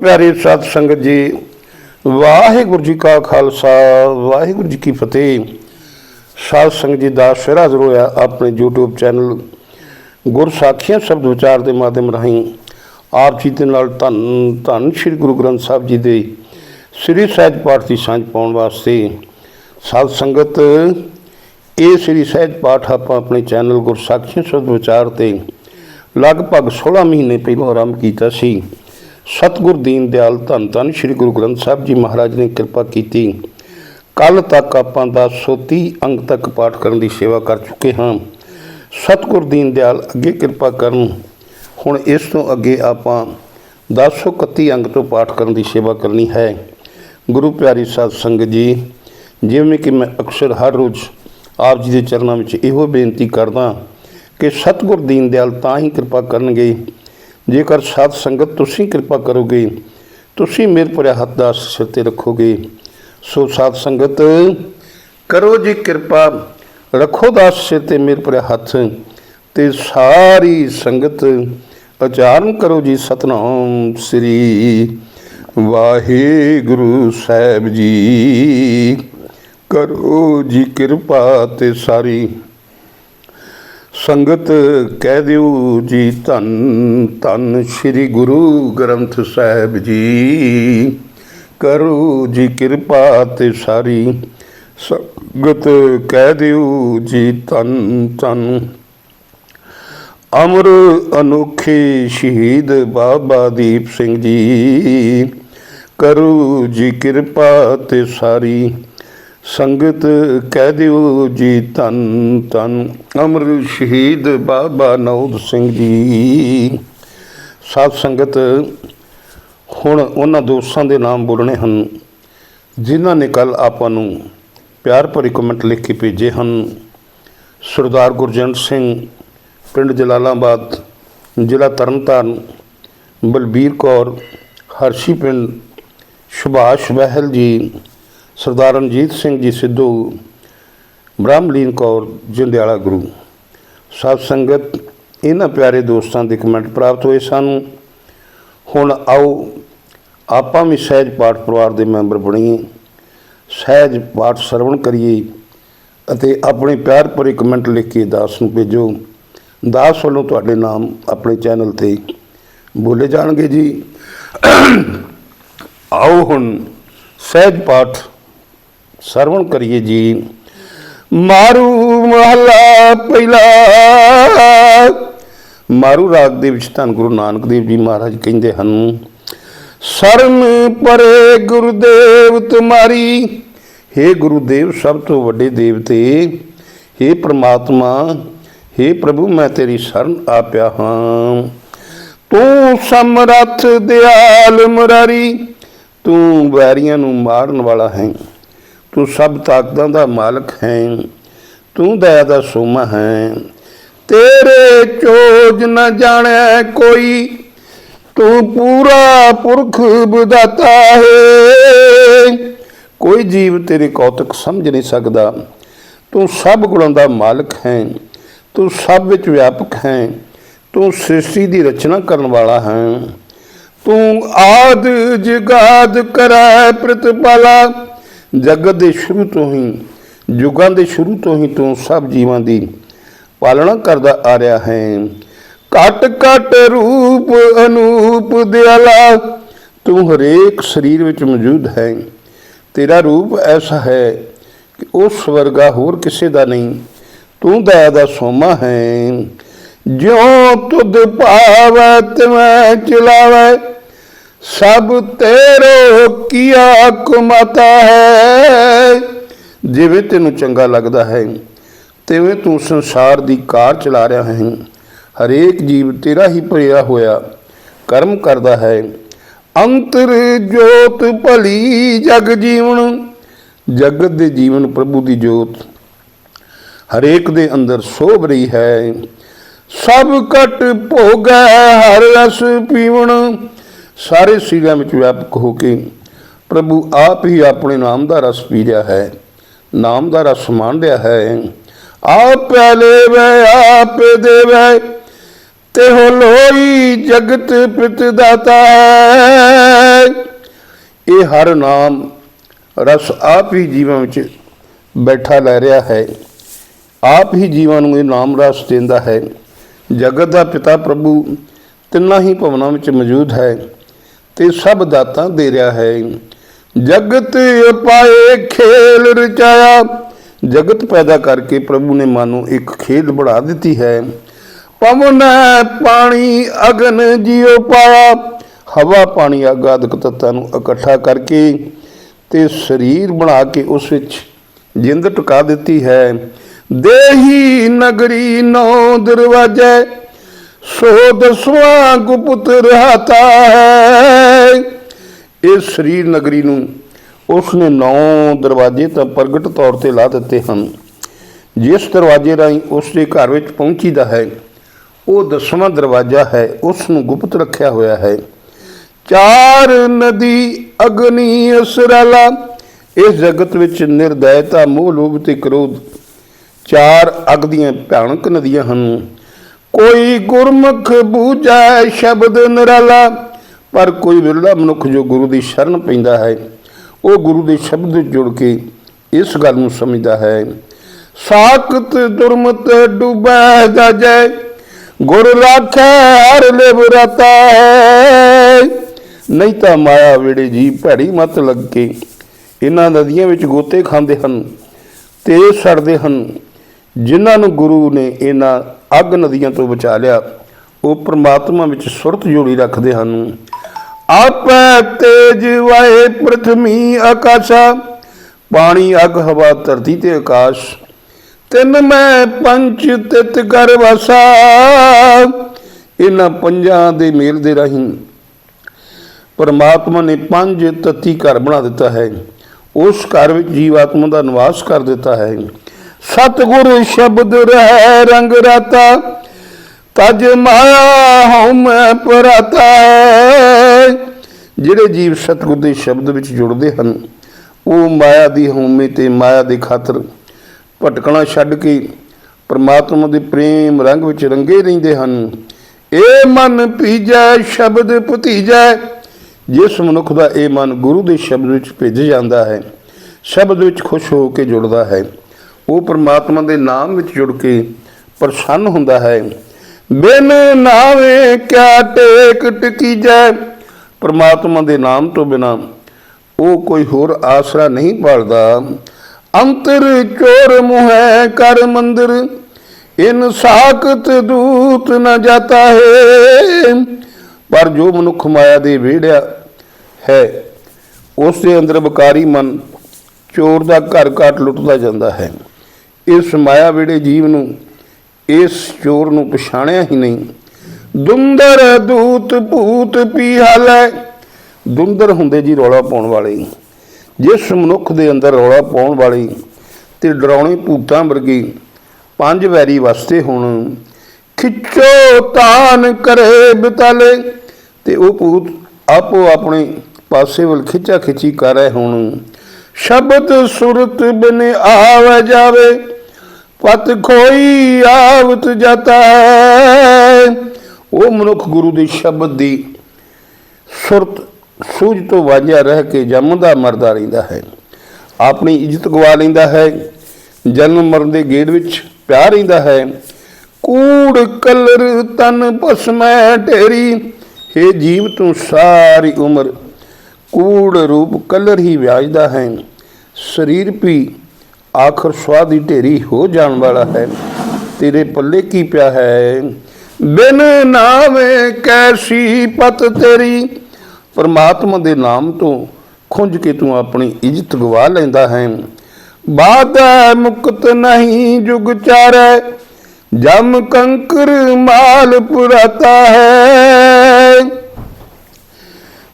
ਪਿਆਰੇ ਸਤ ਸੰਗਤ ਜੀ, ਵਾਹਿਗੁਰੂ ਜੀ ਕਾ ਖਾਲਸਾ, ਵਾਹਿਗੁਰੂ ਜੀ ਕੀ ਫਤਿਹ। ਸਾਧ ਸੰਗਤ ਜੀ ਦਾ ਫਿਰ ਹਾਜ਼ਰ ਹੋਇਆ ਆਪਣੇ YouTube ਚੈਨਲ ਗੁਰਸਾਖੀਆਂ ਸ਼ਬਦ ਵਿਚਾਰ ਦੇ ਮਾਧਿਅਮ ਰਾਹੀਂ। ਆਪ ਜੀ ਦੇ ਨਾਲ ਧੰਨ ਧੰਨ ਸ੍ਰੀ ਗੁਰੂ ਗ੍ਰੰਥ ਸਾਹਿਬ ਜੀ ਦੇ ਸ੍ਰੀ ਸਹਿਜ ਪਾਠ ਦੀ ਸਾਂਝ ਪਾਉਣ ਵਾਸਤੇ ਸਾਧ ਸੰਗਤ, ਇਹ ਸ੍ਰੀ ਸਹਿਜ ਪਾਠ ਆਪਾਂ ਆਪਣੇ ਚੈਨਲ ਗੁਰਸਾਖੀਆਂ ਸ਼ਬਦ ਵਿਚਾਰ ਤੇ ਲਗਭਗ 16 ਮਹੀਨੇ ਪਹਿਲਾਂ ਆਰੰਭ ਕੀਤਾ ਸੀ। ਸਤਿਗੁਰ ਦੀਨ ਦਿਆਲ ਧੰਨ ਧੰਨ ਸ੍ਰੀ ਗੁਰੂ ਗ੍ਰੰਥ ਸਾਹਿਬ ਜੀ ਮਹਾਰਾਜ ਨੇ ਕਿਰਪਾ ਕੀਤੀ। ਕੱਲ ਤੱਕ ਆਪਾਂ 1030 ਅੰਕ ਤੱਕ ਪਾਠ ਕਰਨ ਦੀ ਸੇਵਾ ਕਰ ਚੁੱਕੇ ਹਾਂ। ਸਤਿਗੁਰ ਦੀਨ ਦਿਆਲ ਅੱਗੇ ਕਿਰਪਾ ਕਰਨ। ਹੁਣ ਇਸ ਤੋਂ ਅੱਗੇ ਆਪਾਂ 1031 ਅੰਕ ਤੋਂ ਪਾਠ ਕਰਨ ਦੀ ਸੇਵਾ ਕਰਨੀ ਹੈ। ਗੁਰੂ ਪਿਆਰੀ ਸਾਧ ਸੰਗਤ ਜੀ, ਜਿਵੇਂ ਕਿ ਮੈਂ ਅਕਸਰ ਹਰ ਰੋਜ਼ ਆਪ ਜੀ ਦੇ ਚਰਨਾਂ ਵਿੱਚ ਇਹੋ ਬੇਨਤੀ ਕਰਦਾ ਕਿ ਸਤਿਗੁਰ ਦੀਨ ਦਿਆਲ ਤਾਂ ਹੀ ਕਿਰਪਾ ਕਰਨਗੇ ਜੇਕਰ ਸਾਧ ਸੰਗਤ ਤੁਸੀਂ ਕਿਰਪਾ ਕਰੋਗੇ, ਤੁਸੀਂ ਮੇਰੇ ਭਰਿਆ ਹੱਥ ਦਾ ਸਿਰ ਤੇ ਰੱਖੋਗੇ, ਸੋ ਸਾਧ ਸੰਗਤ ਕਰੋ ਜੀ ਕਿਰਪਾ, ਰੱਖੋ ਦਾ ਸਿਰ ਤੇ ਮੇਰੇ ਭਰਿਆ ਹੱਥ, ਤੇ ਸਾਰੀ ਸੰਗਤ ਉਚਾਰਨ ਕਰੋ ਜੀ ਸਤਨਾਮ ਸ੍ਰੀ ਵਾਹਿਗੁਰੂ ਸਾਹਿਬ ਜੀ। ਕਰੋ ਜੀ ਕਿਰਪਾ ਤੇ ਸਾਰੀ ਸੰਗਤ ਕਹਿ ਦਿਓ ਜੀ ਧੰਨ ਧੰਨ ਸ੍ਰੀ ਗੁਰੂ ਗ੍ਰੰਥ ਸਾਹਿਬ ਜੀ। ਕਰੋ ਜੀ ਕਿਰਪਾ ਤੇ ਸਾਰੀ। ਸੰਗਤ ਕਹਿ ਦਿਓ ਜੀ ਧੰਨ ਧੰਨ। ਅਮਰ ਅਨੋਖੇ ਸ਼ਹੀਦ ਬਾਬਾ ਦੀਪ ਸਿੰਘ ਜੀ। ਕਰੋ ਜੀ ਕਿਰਪਾ ਤੇ ਸਾਰੀ। ਸੰਗਤ ਕਹਿ ਦਿਓ ਜੀ ਧੰਨ ਧੰਨ, ਅਮਰ ਸ਼ਹੀਦ ਬਾਬਾ ਨੌਦ ਸਿੰਘ ਜੀ। ਸਾਧ ਸੰਗਤ, ਹੁਣ ਉਹਨਾਂ ਦੋਸਤਾਂ ਦੇ ਨਾਮ ਬੋਲਣੇ ਹਨ, ਜਿਨ੍ਹਾਂ ਨੇ ਕੱਲ ਆਪਾਂ ਨੂੰ ਪਿਆਰ ਭਰੀ ਕਮੈਂਟ ਲਿਖ ਕੇ ਭੇਜੇ ਹਨ। ਸਰਦਾਰ ਗੁਰਜੰਟ ਸਿੰਘ, ਪਿੰਡ ਜਲਾਲਾਬਾਦ, ਜ਼ਿਲ੍ਹਾ ਤਰਨਤਾਰਨ, ਬਲਬੀਰ ਕੌਰ, ਹਰਸ਼ੀ ਪਿੰਡ, ਸੁਭਾਸ਼ ਬਹਿਲ ਜੀ ਸਰਦਾਰ ਰਣਜੀਤ ਸਿੰਘ ਜੀ ਸਿੱਧੂ, ਬ੍ਰਹਮਲੀਨ ਕੌਰ ਜੰਡਿਆਲਾ ਗੁਰੂ। ਸਾਧ ਸੰਗਤ, ਇਹਨਾਂ ਪਿਆਰੇ ਦੋਸਤਾਂ ਦੇ ਕਮੈਂਟ ਪ੍ਰਾਪਤ ਹੋਏ ਸਾਨੂੰ। ਹੁਣ ਆਓ, ਆਪਾਂ ਵੀ ਸਹਿਜ ਪਾਠ ਪਰਿਵਾਰ ਦੇ ਮੈਂਬਰ ਬਣੀਏ। ਸਹਿਜ ਪਾਠ ਸਰਵਣ ਕਰੀਏ ਅਤੇ ਆਪਣੇ ਪਿਆਰ ਭਰੇ ਕਮੈਂਟ ਲਿਖ ਕੇ ਦਾਸ ਨੂੰ ਭੇਜੋ। ਦਾਸ ਵੱਲੋਂ ਤੁਹਾਡੇ ਨਾਮ ਆਪਣੇ ਚੈਨਲ ਤੇ ਬੋਲੇ ਜਾਣਗੇ ਜੀ। ਆਓ ਹੁਣ ਸਹਿਜ ਪਾਠ ਸਰਵਣ ਕਰੀਏ ਜੀ ਮਾਰੂ ਮਹਲਾ ਪਹਿਲਾ ਮਾਰੂ ਰਾਗ ਦੇ ਵਿੱਚ ਧੰਨ ਗੁਰੂ ਨਾਨਕ ਦੇਵ ਜੀ ਮਹਾਰਾਜ ਕਹਿੰਦੇ ਹਨ ਸ਼ਰਨ ਪਰੇ ਗੁਰਦੇਵ ਤੁਮਾਰੀ हे ਗੁਰੂਦੇਵ ਸਭ ਤੋਂ ਵੱਡੇ ਦੇਵਤੇ हे ਪ੍ਰਮਾਤਮਾ हे ਪ੍ਰਭੂ ਮੈਂ ਤੇਰੀ ਸ਼ਰਨ ਆ ਪਿਆ ਹਾਂ ਤੂੰ ਸਮਰੱਥ ਦਿਆਲ ਮੁਰਾਰੀ ਤੂੰ ਵੈਰੀਆਂ ਨੂੰ ਮਾਰਨ ਵਾਲਾ ਹੈ ਤੂੰ ਸਭ ਤਾਕਤਾਂ ਦਾ ਮਾਲਕ ਹੈ, ਤੂੰ ਦਇਆ ਦਾ ਸੋਮਾ ਹੈ। ਤੇਰੇ ਚੋਜ ਨ ਜਾਣੈ ਕੋਈ, ਤੂੰ ਪੂਰਾ ਪੁਰਖ ਵਿਦਾਤਾ ਹੈ। ਕੋਈ ਜੀਵ ਤੇਰੇ ਕੌਤਕ ਸਮਝ ਨਹੀਂ ਸਕਦਾ। ਤੂੰ ਸਭ ਗੁਣਾਂ ਦਾ ਮਾਲਕ ਹੈ, ਤੂੰ ਸਭ ਵਿੱਚ ਵਿਆਪਕ ਹੈ, ਤੂੰ ਸ੍ਰਿਸ਼ਟੀ ਦੀ ਰਚਨਾ ਕਰਨ ਵਾਲਾ ਹੈ। ਤੂੰ ਆਦ ਜਗਾਦ ਕਰੈ ਪ੍ਰਤਪਾਲਾ। ਜਗਤ ਦੇ ਸ਼ੁਰੂ ਤੋਂ ਹੀ ਯੁਗਾਂ ਦੇ ਸ਼ੁਰੂ ਤੋਂ ਹੀ ਤੂੰ ਸਭ ਜੀਵਾਂ ਦੀ ਪਾਲਣਾ ਕਰਦਾ ਆ ਰਿਹਾ ਹੈ। ਘਟ ਘਟ ਰੂਪ ਅਨੂਪ ਦਿਆਲਾ, ਤੂੰ ਹਰੇਕ ਸਰੀਰ ਵਿੱਚ ਮੌਜੂਦ ਹੈ। ਤੇਰਾ ਰੂਪ ਐਸਾ ਹੈ ਕਿ ਉਸ ਵਰਗਾ ਹੋਰ ਕਿਸੇ ਦਾ ਨਹੀਂ। ਤੂੰ ਦਇਆ ਦਾ ਸੋਮਾ ਹੈ। ਜਿਉ ਤੁਧ ਭਾਵੈ ਤਿਵੇਂ ਚਲਾਵੈ ਸਭ ਤੇਰੋ ਕੀਆ ਕੁਮਤਾ ਹੈ? ਜਿਵੇਂ ਤੈਨੂੰ ਚੰਗਾ ਲੱਗਦਾ ਹੈ, ਤਿਵੇਂ ਤੂੰ ਸੰਸਾਰ ਦੀ ਕਾਰ ਚਲਾ ਰਿਹਾ ਹੈ। ਹਰੇਕ ਜੀਵ ਤੇਰਾ ਹੀ ਭਰਿਆ ਹੋਇਆ ਕਰਮ ਕਰਦਾ ਹੈ। ਅੰਤਰ ਜੋਤ ਭਲੀ ਜਗ ਜੀਵਨ, ਜਗਤ ਦੇ ਜੀਵਨ ਪ੍ਰਭੂ ਦੀ ਜੋਤ। ਹਰੇਕ ਦੇ ਅੰਦਰ ਸੋਭ ਰਹੀ ਹੈ। ਸਭ ਕਟ ਭੋਗੈ ਹਰ ਰਸ ਪੀਵਣ ਸਾਰੇ ਸੀਗਾਂ ਵਿੱਚ ਵਿਆਪਕ ਹੋ ਕੇ ਪ੍ਰਭੂ ਆਪ ਹੀ ਆਪਣੇ ਨਾਮ ਦਾ ਰਸ ਪੀ ਰਿਹਾ ਹੈ, ਨਾਮ ਦਾ ਰਸ ਮਾਣ ਰਿਹਾ ਹੈ। ਆਪ ਲੈਵੇ, ਆਪ ਦੇਵੇ ਤੇ ਹੋ ਲੋਈ ਜਗਤ ਪਿਤ ਦਾਤਾ ਹੈ। ਇਹ ਹਰ ਨਾਮ ਰਸ ਆਪ ਹੀ ਜੀਵਾਂ ਵਿੱਚ ਬੈਠਾ ਲੈ ਰਿਹਾ ਹੈ। ਆਪ ਹੀ ਜੀਵਾਂ ਨੂੰ ਇਹ ਨਾਮ ਰਸ ਦਿੰਦਾ ਹੈ। ਜਗਤ ਦਾ ਪਿਤਾ ਪ੍ਰਭੂ ਤਿੰਨਾਂ ਹੀ ਭਵਨਾਂ ਵਿੱਚ ਮੌਜੂਦ ਹੈ। ਤੇ ਸਭ ਦਾਤਾਂ ਦੇ ਰਿਹਾ ਹੈ। ਜਗਤ ਪਾਏ ਖੇਲ ਰਚਾਇਆ। ਜਗਤ ਪੈਦਾ ਕਰਕੇ ਪ੍ਰਭੂ ਨੇ ਮਨ ਨੂੰ ਇੱਕ ਖੇਲ ਬਣਾ ਦਿੱਤੀ ਹੈ। ਪਵਨ ਪਾਣੀ ਅਗਨ ਜਿਉ ਪਾਇਆ। ਹਵਾ ਪਾਣੀ ਅੱਗ ਆਦਿਕ ਤੱਤਾਂ ਨੂੰ ਇਕੱਠਾ ਕਰਕੇ ਤੇ ਸਰੀਰ ਬਣਾ ਕੇ ਉਸ ਵਿੱਚ ਜਿੰਦ ਟਿਕਾ ਦਿੱਤੀ ਹੈ। ਦੇਹੀ ਨਗਰੀ ਨੌ ਦਰਵਾਜੇ, ਸੋ ਦਸਵਾਂ ਗੁਪਤ ਰਹਤਾ ਹੈ। ਇਸ ਸਰੀਰ ਨਗਰੀ ਨੂੰ ਉਸ ਨੇ ਨੌ ਦਰਵਾਜ਼ੇ ਤਾਂ ਪ੍ਰਗਟ ਤੌਰ ਤੇ ਲਾ ਦਿੱਤੇ ਹਨ। ਜਿਸ ਦਰਵਾਜ਼ੇ ਰਾਹੀਂ ਉਸ ਦੇ ਘਰ ਵਿੱਚ ਪਹੁੰਚੀਦਾ ਹੈ, ਉਹ ਦਸਵਾਂ ਦਰਵਾਜ਼ਾ ਹੈ ਉਸ ਨੂੰ ਗੁਪਤ ਰੱਖਿਆ ਹੋਇਆ ਹੈ। ਚਾਰ ਨਦੀ ਅਗਨੀ ਅਸਰਾਲਾ, ਇਸ ਜਗਤ ਵਿੱਚ ਨਿਰਦੈਤਾ ਮੋਹ ਲੋਭ ਤੇ ਕ੍ਰੋਧ। ਚਾਰ ਅਗ ਦੀਆਂ ਭਿਆਨਕ ਨਦੀਆਂ ਹਨ। ਕੋਈ ਗੁਰਮੁਖ ਬੂਝੈ ਸ਼ਬਦ ਨਿਰਾਲਾ ਪਰ ਕੋਈ ਵਿਰਲਾ ਮਨੁੱਖ ਜੋ ਗੁਰੂ ਦੀ ਸ਼ਰਨ ਪੈਂਦਾ ਹੈ, ਉਹ ਗੁਰੂ ਦੇ ਸ਼ਬਦ ਜੁੜ ਕੇ ਇਸ ਗੱਲ ਨੂੰ ਸਮਝਦਾ ਹੈ, ਸਾਖਤ ਦੁਰਮਤ ਡੁਬੈ ਜਾਜੈ, ਗੁਰ ਰਾਖੈ ਹਰ ਲਿਵ ਰਤਾ ਹੈ। ਨਹੀਂ ਤਾਂ ਮਾਇਆ ਵੇੜੇ ਜੀ ਭੈੜੀ ਮਤ ਲੱਗ ਕੇ ਇਹਨਾਂ ਨਦੀਆਂ ਵਿੱਚ ਗੋਤੇ ਖਾਂਦੇ ਹਨ, ਤੇ ਸੜਦੇ ਹਨ। ਜਿਨ੍ਹਾਂ ਨੂੰ ਗੁਰੂ ਨੇ ਇਹਨਾਂ ਅੱਗ ਨਦੀਆਂ ਤੋਂ ਬਚਾ ਲਿਆ, ਉਹ ਪ੍ਰਮਾਤਮਾ ਵਿੱਚ ਸੁਰਤ ਜੋੜੀ ਰੱਖਦੇ ਹਨ। ਆਪੈ ਤੇਜ ਵਾਏ ਪ੍ਰਥਮੀ ਆਕਾਸ਼ਾ, ਪਾਣੀ ਅੱਗ ਹਵਾ ਧਰਤੀ ਤੇ ਆਕਾਸ਼। ਤਿੰਨ ਮੈਂ ਪੰਚ ਤਿਤ ਕਰ ਵਸਾ ਇਹਨਾਂ ਪੰਜਾਂ ਦੇ ਮੇਲ ਦੇ ਰਾਹੀਂ। ਪਰਮਾਤਮਾ ਨੇ ਪੰਜ ਤਤੀ ਘਰ ਬਣਾ ਦਿੱਤਾ ਹੈ। ਉਸ ਘਰ ਵਿੱਚ ਜੀਵਾਤਮਾ ਦਾ ਨਿਵਾਸ ਕਰ ਦਿੱਤਾ ਹੈ। ਸਤਿਗੁਰ ਸ਼ਬਦ ਰਹਿ ਰੰਗ ਰਾਤਾ, ਤਜ ਮਾਇਆ ਹਉ ਮੈਂ ਪਰਾਤਾ ਜਿਹੜੇ ਜੀਵ ਸਤਿਗੁਰ ਦੇ ਸ਼ਬਦ ਵਿੱਚ ਜੁੜਦੇ ਹਨ, ਉਹ ਮਾਇਆ ਦੀ ਹਉਮੈ ਤੇ ਮਾਇਆ ਦੇ ਖਾਤਰ ਭਟਕਣਾ ਛੱਡ ਕੇ ਪ੍ਰਮਾਤਮਾ ਦੇ ਪ੍ਰੇਮ ਰੰਗ ਵਿੱਚ ਰੰਗੇ ਰਹਿੰਦੇ ਹਨ। ਇਹ ਮਨ ਪੀਜੈ ਸ਼ਬਦ ਭਤੀਜੈ, ਜਿਸ ਮਨੁੱਖ ਦਾ ਇਹ ਮਨ ਗੁਰੂ ਦੇ ਸ਼ਬਦ ਵਿੱਚ ਭਿੱਜ ਜਾਂਦਾ ਹੈ, ਸ਼ਬਦ ਵਿੱਚ ਖੁਸ਼ ਹੋ ਕੇ ਜੁੜਦਾ ਹੈ। ਉਹ ਪ੍ਰਮਾਤਮਾ ਦੇ ਨਾਮ ਵਿੱਚ ਜੁੜ ਕੇ ਪ੍ਰਸੰਨ ਹੁੰਦਾ ਹੈ। ਬਿਨ ਨਾਵੇ ਕਿਆ ਟੇਕ ਟਕੀਜੈ ਪਰਮਾਤਮਾ ਦੇ ਨਾਮ ਤੋਂ ਬਿਨਾ ਉਹ ਕੋਈ ਹੋਰ ਆਸਰਾ ਨਹੀਂ ਪਾਲਦਾ। ਅੰਤਰ ਚੋਰ ਮੁਹੈ ਕਰ ਮੰਦਰ, ਇਨ ਸਾਖਤ ਦੂਤ ਨ ਜਾਤਾ ਹੈ। ਪਰ ਜੋ ਮਨੁੱਖ ਮਾਇਆ ਦੇ ਵਿਹੜਿਆ ਹੈ ਉਸ ਦੇ ਅੰਦਰ ਬਕਾਰੀ ਮਨ ਚੋਰ ਦਾ ਘਰ ਘਾਟ ਲੁੱਟਦਾ ਜਾਂਦਾ ਹੈ। ਇਸ ਮਾਇਆ ਵਿਹੜੇ ਜੀਵ ਨੂੰ, ਇਸ ਚੋਰ ਨੂੰ ਪਛਾਣਿਆ ਹੀ ਨਹੀਂ। ਦੁੰਦਰ ਦੂਤ ਭੂਤ ਪੀਹਾਲੈ ਦੁੰਦਰ ਹੁੰਦੇ ਜੀ ਰੌਲਾ ਪਾਉਣ ਵਾਲੇ। ਜਿਸ ਮਨੁੱਖ ਦੇ ਅੰਦਰ ਰੌਲਾ ਪਾਉਣ ਵਾਲੀ ਤੇ ਡਰਾਉਣੇ ਭੂਤਾਂ ਵਰਗੀ ਪੰਜ ਵੈਰੀ ਵਸਤੇ ਹੋਣ, ਖਿੱਚੋ ਤਾਨ ਕਰੇ ਬਿਤਲੇ। ਤੇ ਉਹ ਭੂਤ ਆਪੋ ਆਪਣੇ ਪਾਸੇ ਵੱਲ ਖਿੱਚਾ ਖਿੱਚੀ ਕਰ ਰਹੇ ਹੋਣ। ਸ਼ਬਦ ਸੁਰਤ ਬਿਨ ਆਵੇ ਜਾਵੇ, ਪਤ ਖੋਈ ਆਵਤ ਜਾਤਾ ਉਹ ਮਨੁੱਖ ਗੁਰੂ ਦੇ ਸ਼ਬਦ ਦੀ ਸੁਰਤ, ਸੂਝ ਤੋਂ ਵਾਂਝਾ ਰਹਿ ਕੇ ਜੰਮਦਾ, ਮਰਦਾ ਰਹਿੰਦਾ ਹੈ। ਆਪਣੀ ਇੱਜ਼ਤ ਗਵਾ ਲੈਂਦਾ ਹੈ। ਜਨਮ ਮਰਨ ਦੇ ਗੇੜ ਵਿੱਚ ਪਿਆ ਰਹਿੰਦਾ ਹੈ। ਕੂੜ, ਕਲਰ, ਤਨ, ਭਸਮੈ, ਢੇਰੀ, ਹੇ ਜੀਵ ਤੂੰ ਸਾਰੀ ਉਮਰ ਕੂੜ ਰੂਪ, ਕਲਰ ਹੀ ਵਿਆਜਦਾ ਹੈ। ਸਰੀਰ ਵੀ ਆਖਰ ਸਵਾਦ ਦੀ ਢੇਰੀ ਹੋ ਜਾਣ ਵਾਲਾ ਹੈ। ਤੇਰੇ ਪੱਲੇ ਕੀ ਪਿਆ ਹੈ? ਬਿਨ ਨਾਵੇਂ ਕੈਸੀ ਪਤ ਤੇਰੀ। ਪਰਮਾਤਮਾ ਦੇ ਨਾਮ ਤੋਂ ਖੁੰਝ ਕੇ ਤੂੰ ਆਪਣੀ ਇੱਜ਼ਤ ਗਵਾ ਲੈਂਦਾ ਹੈ। ਬਾਦੈ ਮੁਕਤ ਨਹੀਂ ਜੁਗ ਚਾਰੈ, ਜਮ ਕੰਕਰ ਮਾਲ ਪੁਰਾਤਾ ਹੈ।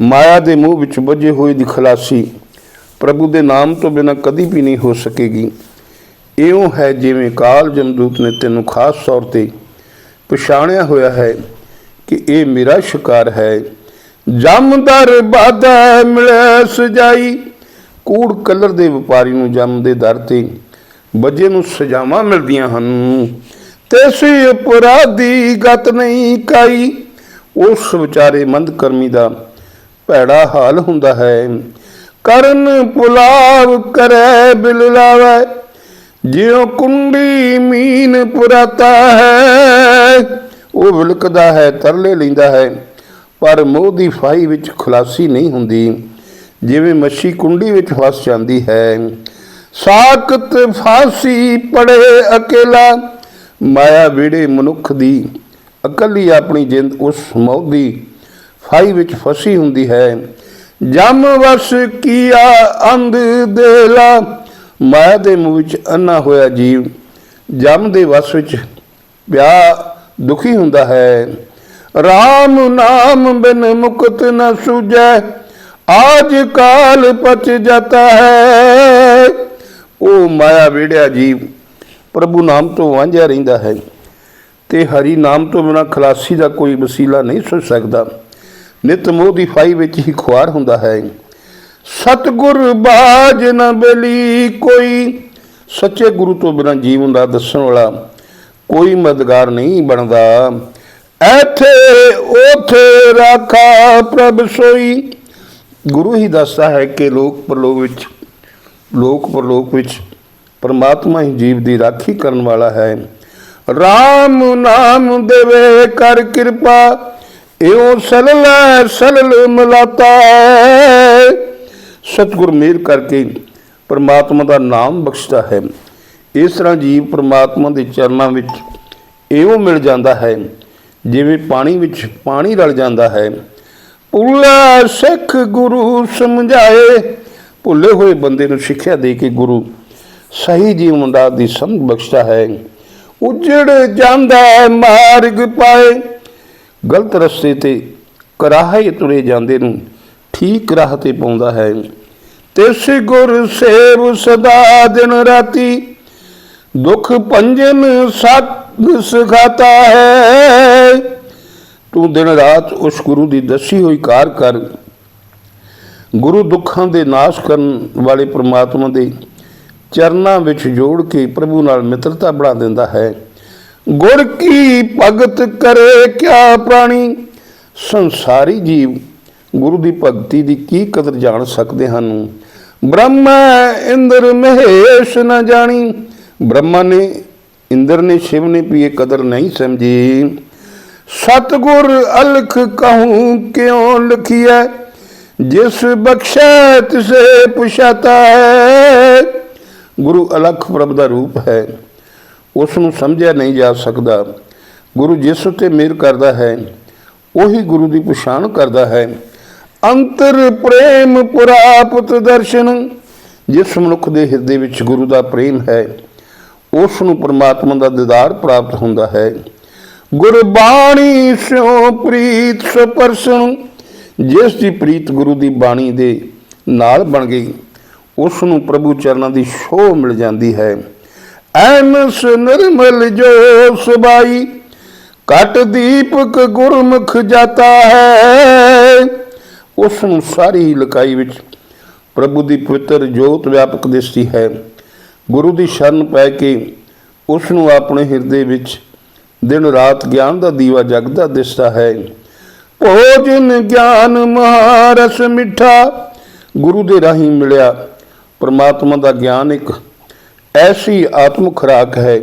ਮਾਇਆ ਦੇ ਮੂਹ ਵਿੱਚ ਬੱਝੇ ਹੋਏ ਦੀ ਖਲਾਸੀ ਪ੍ਰਭੂ ਦੇ ਨਾਮ ਤੋਂ ਬਿਨਾਂ ਕਦੀ ਵੀ ਨਹੀਂ ਹੋ ਸਕੇਗੀ। ਇਉਂ ਹੈ ਜਿਵੇਂ ਕਾਲ ਜਮਦੂਤ ਨੇ ਤੈਨੂੰ ਖਾਸ ਤੌਰ ਤੇ ਪਛਾਣਿਆ ਹੋਇਆ ਹੈ ਕਿ ਇਹ ਮੇਰਾ ਸ਼ਿਕਾਰ ਹੈ। ਜਮਦਰ ਬਾਧਾ ਮਿਲੇ ਸਜਾਈ। ਕੂੜ ਕਲਰ ਦੇ ਵਪਾਰੀ ਨੂੰ ਜਮ ਦੇ ਦਰ ਤੇ ਬੱਜੇ ਨੂੰ ਸਜ਼ਾਵਾਂ ਮਿਲਦੀਆਂ ਹਨ। ਤੇਸੀ ਅਪਰਾਧੀ ਗਤ ਨਹੀਂ ਕਾਈ। ਉਸ ਵਿਚਾਰੇ ਮੰਦ ਕਰਮੀ ਦਾ ਭੈੜਾ ਹਾਲ ਹੁੰਦਾ ਹੈ। ਕਰਨ ਪੁਲਾਵ ਕਰੈ ਬਿਲ ਲਾਵੈ। ਜਿਉ ਕੁੰਡੀ ਮੀਨ ਪੁਰਾਤਾ ਹੈ, ਉਹ ਵਿਲਕਦਾ ਹੈ, ਤਰਲੇ ਲੈਂਦਾ ਹੈ। ਪਰ ਮੋਹ ਦੀ ਫਾਈ ਵਿੱਚ ਖੁਲਾਸੀ ਨਹੀਂ ਹੁੰਦੀ। ਜਿਵੇਂ ਮੱਛੀ ਕੁੰਡੀ ਵਿੱਚ ਫਸ ਜਾਂਦੀ ਹੈ। ਸਾਖਤ ਫਾਸੀ ਪੜੇ ਅਕੇਲਾ, ਮਾਇਆ ਵਿੜੇ ਮਨੁੱਖ ਦੀ। ਇਕੱਲੀ ਆਪਣੀ ਜਿੰਦ ਉਸ ਮੋਹ ਦੀ ਫਾਈ ਵਿੱਚ ਫਸੀ ਹੁੰਦੀ ਹੈ। ਜਮ ਵਸ ਕੀਆ ਅੰਧ ਦੇਲਾ ਮਾਇਆ ਦੇ ਮੂਹ ਵਿੱਚ ਅੰਨਾ ਹੋਇਆ ਜੀਵ, ਜਮ ਦੇ ਵਸ ਵਿੱਚ ਪਿਆ ਦੁਖੀ ਹੁੰਦਾ ਹੈ। RAM ਨਾਮ ਬਿਨ ਮੁਕਤ ਨ ਸੁਜੈ ਆਜ ਕਾਲ ਪਚ ਜਾਤਾ ਹੈ। ਉਹ ਮਾਇਆ ਵੇੜਿਆ ਜੀਵ, ਪ੍ਰਭੂ ਨਾਮ ਤੋਂ ਵਾਂਝਿਆ ਰਹਿੰਦਾ ਹੈ। ਤੇ ਹਰੀ ਨਾਮ ਤੋਂ ਬਿਨਾ ਖਲਾਸੀ ਦਾ ਕੋਈ ਵਸੀਲਾ ਨਹੀਂ ਸੁਝ ਸਕਦਾ। ਨਿਤ ਮੋਹ ਦੀ ਫਾਈ ਵਿੱਚ ਹੀ ਖੁਆਰ ਹੁੰਦਾ ਹੈ। ਸਤਗੁਰ ਬਾਜ ਨ ਬਲੀ ਕੋਈ। ਸੱਚੇ ਗੁਰੂ ਤੋਂ ਬਿਨਾਂ ਜੀਵਨ ਦਾ ਦੱਸਣ ਵਾਲਾ ਕੋਈ ਮਦਦਗਾਰ ਨਹੀਂ ਬਣਦਾ। ਐਥੇ ਉਥੇ ਰਾਖਾ ਪ੍ਰਭ ਸੋਈ। ਗੁਰੂ ਹੀ ਦੱਸਦਾ ਹੈ ਕਿ ਲੋਕ ਪਰਲੋਕ ਵਿੱਚ, ਲੋਕ ਪਰਲੋਕ ਵਿੱਚ ਪਰਮਾਤਮਾ ਹੀ ਜੀਵ ਦੀ ਰਾਖੀ ਕਰਨ ਵਾਲਾ ਹੈ। RAM ਨਾਮ ਦੇਵੇ ਕਰ ਕਿਰਪਾ, ਇਉ ਸਲਲ ਸਲਲ ਮਲਾਤਾ। ਸਤਿਗੁਰ ਮੇਰ ਕਰਕੇ ਪਰਮਾਤਮਾ ਦਾ ਨਾਮ ਬਖਸ਼ਦਾ ਹੈ। ਇਸ ਤਰ੍ਹਾਂ ਜੀਵ ਪਰਮਾਤਮਾ ਦੇ ਚਰਨਾਂ ਵਿੱਚ ਇਉਂ ਮਿਲ ਜਾਂਦਾ ਹੈ, ਜਿਵੇਂ ਪਾਣੀ ਵਿੱਚ ਪਾਣੀ ਰਲ ਜਾਂਦਾ ਹੈ। ਭੁੱਲਾ ਸਿੱਖ ਗੁਰੂ ਸਮਝਾਏ, ਭੁੱਲੇ ਹੋਏ ਬੰਦੇ ਨੂੰ ਸਿੱਖਿਆ ਦੇ ਕੇ ਗੁਰੂ ਸਹੀ ਜੀਵਨ ਦਾ ਦੀ ਸਮਝ ਬਖਸ਼ਦਾ ਹੈ। ਉਜੜ ਜਾਂਦਾ ਮਾਰਗ ਪਾਏ, ਗਲਤ ਰਸਤੇ ਤੇ ਕਰਾਹੇ ਤੁਰੇ ਜਾਂਦੇ ਨੂੰ ਠੀਕ ਰਾਹ ਤੇ ਪਾਉਂਦਾ ਹੈ। ਤਿਸ ਗੁਰ ਸੇਵ ਸਦਾ ਦਿਨ ਰਾਤੀ ਦੁਖ ਭੰਜਨ ਸਤ ਸਿਖਾਤਾ ਹੈ। ਤੂੰ ਦਿਨ ਰਾਤ ਉਸ ਗੁਰੂ ਦੀ ਦੱਸੀ ਹੋਈ ਕਾਰ ਕਰ। ਗੁਰੂ ਦੁੱਖਾਂ ਦੇ ਨਾਸ਼ ਕਰਨ ਵਾਲੇ ਪ੍ਰਮਾਤਮਾ ਦੇ ਚਰਨਾਂ ਵਿੱਚ ਜੋੜ ਕੇ ਪ੍ਰਭੂ ਨਾਲ ਮਿੱਤਰਤਾ ਬਣਾ ਦਿੰਦਾ ਹੈ। ਗੁਰ ਕੀ ਭਗਤ ਕਰੇ ਕਿਆ ਪ੍ਰਾਣੀ? ਸੰਸਾਰੀ ਜੀਵ ਗੁਰੂ ਦੀ ਭਗਤੀ ਦੀ ਕੀ ਕਦਰ ਜਾਣ ਸਕਦੇ ਹਨ? ਬ੍ਰਹਮਾ ਇੰਦਰ ਮਹੇਸ਼ ਨਾ ਜਾਣੀ। ਬ੍ਰਹਮਾ ਨੇ, ਇੰਦਰ ਨੇ, ਸ਼ਿਵ ਨੇ ਵੀ ਇਹ ਕਦਰ ਨਹੀਂ ਸਮਝੀ। ਸਤਗੁਰ ਅਲਖ ਕਹੂੰ ਕਿਉ ਲਖੀਐ? ਜਿਸ ਬਖਸ਼ੈ ਤਿਸੇ ਪੁਛਾਤਾ। ਹੈ ਗੁਰੂ ਅਲਖ ਪ੍ਰਭ ਦਾ ਰੂਪ ਹੈ। ਉਸ ਨੂੰ ਸਮਝਿਆ ਨਹੀਂ ਜਾ ਸਕਦਾ। ਗੁਰੂ ਜਿਸ ਉਤੇ ਮਿਹਰ ਕਰਦਾ ਹੈ, ਉਹੀ ਗੁਰੂ ਦੀ ਪਛਾਣ ਕਰਦਾ ਹੈ। ਅੰਤਰ ਪ੍ਰੇਮ ਪ੍ਰਾਪਤ ਦਰਸ਼ਨ। ਜਿਸ ਮਨੁੱਖ ਦੇ ਹਿਰਦੇ ਵਿੱਚ ਗੁਰੂ ਦਾ ਪ੍ਰੇਮ ਹੈ ਉਸ ਨੂੰ ਪਰਮਾਤਮਾ ਦਾ ਦੀਦਾਰ ਪ੍ਰਾਪਤ ਹੁੰਦਾ ਹੈ। ਗੁਰਬਾਣੀ ਸਿਓ ਪ੍ਰੀਤ ਸਪਰਸਨ ਜਿਸ ਦੀ ਪ੍ਰੀਤ ਗੁਰੂ ਦੀ ਬਾਣੀ ਦੇ ਨਾਲ ਬਣ ਗਈ ਉਸ ਨੂੰ ਪ੍ਰਭੂ ਚਰਨਾਂ ਦੀ ਸੋਹ ਮਿਲ ਜਾਂਦੀ ਹੈ। ਐਨਸ ਨਿਰਮਲ ਜੋ ਸੁਬਾਈ ਕਟ ਦੀਪਕ ਗੁਰਮੁਖ ਜਾਤਾ ਹੈ। ਉਸ ਨੂੰ ਸਾਰੀ ਲਕਾਈ ਵਿੱਚ ਪ੍ਰਭੂ ਦੀ ਪਵਿੱਤਰ ਜੋਤ ਵਿਆਪਕ ਦਿਸਦੀ ਹੈ। ਗੁਰੂ ਦੀ ਸ਼ਰਨ ਪੈ ਕੇ ਉਸ ਨੂੰ ਆਪਣੇ ਹਿਰਦੇ ਵਿੱਚ ਦਿਨ ਰਾਤ ਗਿਆਨ ਦਾ ਦੀਵਾ ਜਗਦਾ ਦਿਸਦਾ ਹੈ। ਭੋਜਨ ਗਿਆਨ ਮਹਾਰਸ ਮਿੱਠਾ, ਗੁਰੂ ਦੇ ਰਾਹੀਂ ਮਿਲਿਆ। ਪਰਮਾਤਮਾ ਦਾ ਗਿਆਨ ਇੱਕ ਐਸੀ ਆਤਮਿਕ ਖੁਰਾਕ ਹੈ,